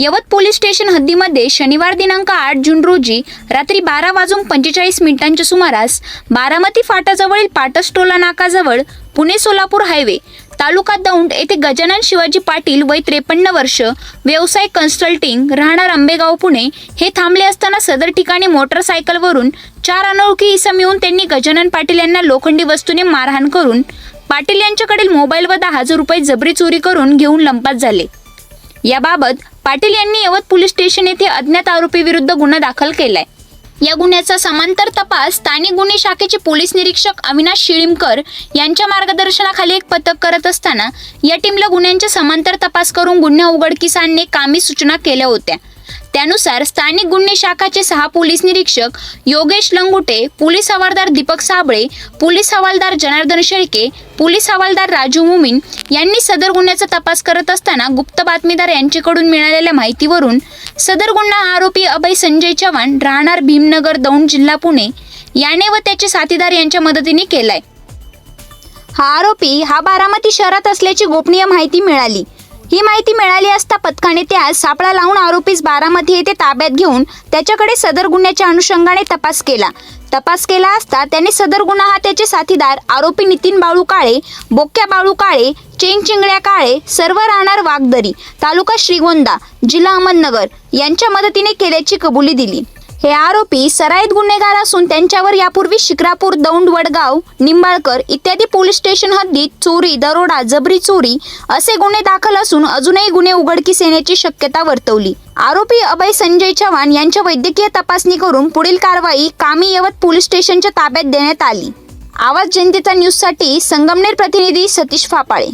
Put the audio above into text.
यवत police station हद्दीमध्ये शनिवार दिनांक आठ जून रोजी रात्री बारा वाजून पंचेचाळीस मिनिटांच्या सुमारास बारामती फाटाजवळील पाटसटोला नाकाजवळ पुणे सोलापूर हायवे तालुका दौंड येथे गजानन शिवाजी पाटील वय त्रेपन्न वर्ष व्यवसाय कन्सल्टिंग राहणार आंबेगाव पुणे हे थांबले असताना सदर ठिकाणी मोटरसायकलवरून चार अनोळखी इसम येऊन त्यांनी गजानन पाटील यांना लोखंडी वस्तूने मारहाण करून पाटील यांच्याकडील मोबाईल व दहा हजार रुपये जबरी चोरी करून घेऊन लंपात झाले. याबाबत पाटील यांनी यवत पोलीस स्टेशन येथे अज्ञात आरोपी विरुद्ध गुन्हा दाखल केलाय. या गुन्ह्याचा समांतर तपास स्थानिक गुन्हे शाखेचे पोलीस निरीक्षक अविनाश शिळीमकर यांच्या मार्गदर्शनाखाली एक पथक करत असताना या टीमला गुन्ह्यांचा समांतर तपास करून गुन्हा उघडकीस आणणे कामी सूचना केल्या होत्या. त्यानुसार स्थानिक गुन्हे शाखाचे सहा पोलीस निरीक्षक योगेश लंगुटे पोलीस हवालदार दीपक साबळे पोलीस हवालदार जनार्दन शेळके पोलीस हवालदार राजू मुमीन यांनी सदर गुन्ह्याचा तपास करत असताना गुप्त बातमीदार यांच्याकडून मिळालेल्या माहितीवरून सदर गुन्हा आरोपी अभय संजय चव्हाण राहणार भीमनगर दौंड जिल्हा पुणे याने व त्याचे साथीदार यांच्या मदतीने केलाय. हा आरोपी हा बारामती शहरात असल्याची गोपनीय माहिती मिळाली. ही माहिती मिळाली असता पथकाने त्यास सापळा लावून आरोपीस बारामती येथे ताब्यात घेऊन त्याच्याकडे सदर गुन्ह्याच्या अनुषंगाने तपास केला. तपास केला असता त्याने सदर गुन्हा हा त्याचे साथीदार आरोपी नितीन बाळू काळे बोक्या बाळू काळे चेंग चिंगड्या काळे सर्व राहणार वागदरी तालुका श्रीगोंदा जिल्हा अहमदनगर यांच्या मदतीने केल्याची कबुली दिली. हे आरोपी सराईत गुन्हेगार असून त्यांच्यावर यापूर्वी शिक्रापूर दौंड वडगाव निंबाळकर इत्यादी पोलीस स्टेशन हद्दीत चोरी दरोडा जबरी चोरी असे गुन्हे दाखल असून अजूनही गुन्हे उघडकीस येण्याची शक्यता वर्तवली. आरोपी अभय संजय चव्हाण यांच्या वैद्यकीय तपासणी करून पुढील कारवाई कामी यवत पोलीस स्टेशनच्या ताब्यात देण्यात आली. आवाज जनतेचा न्यूजसाठी संगमनेर प्रतिनिधी सतीश फापाळे.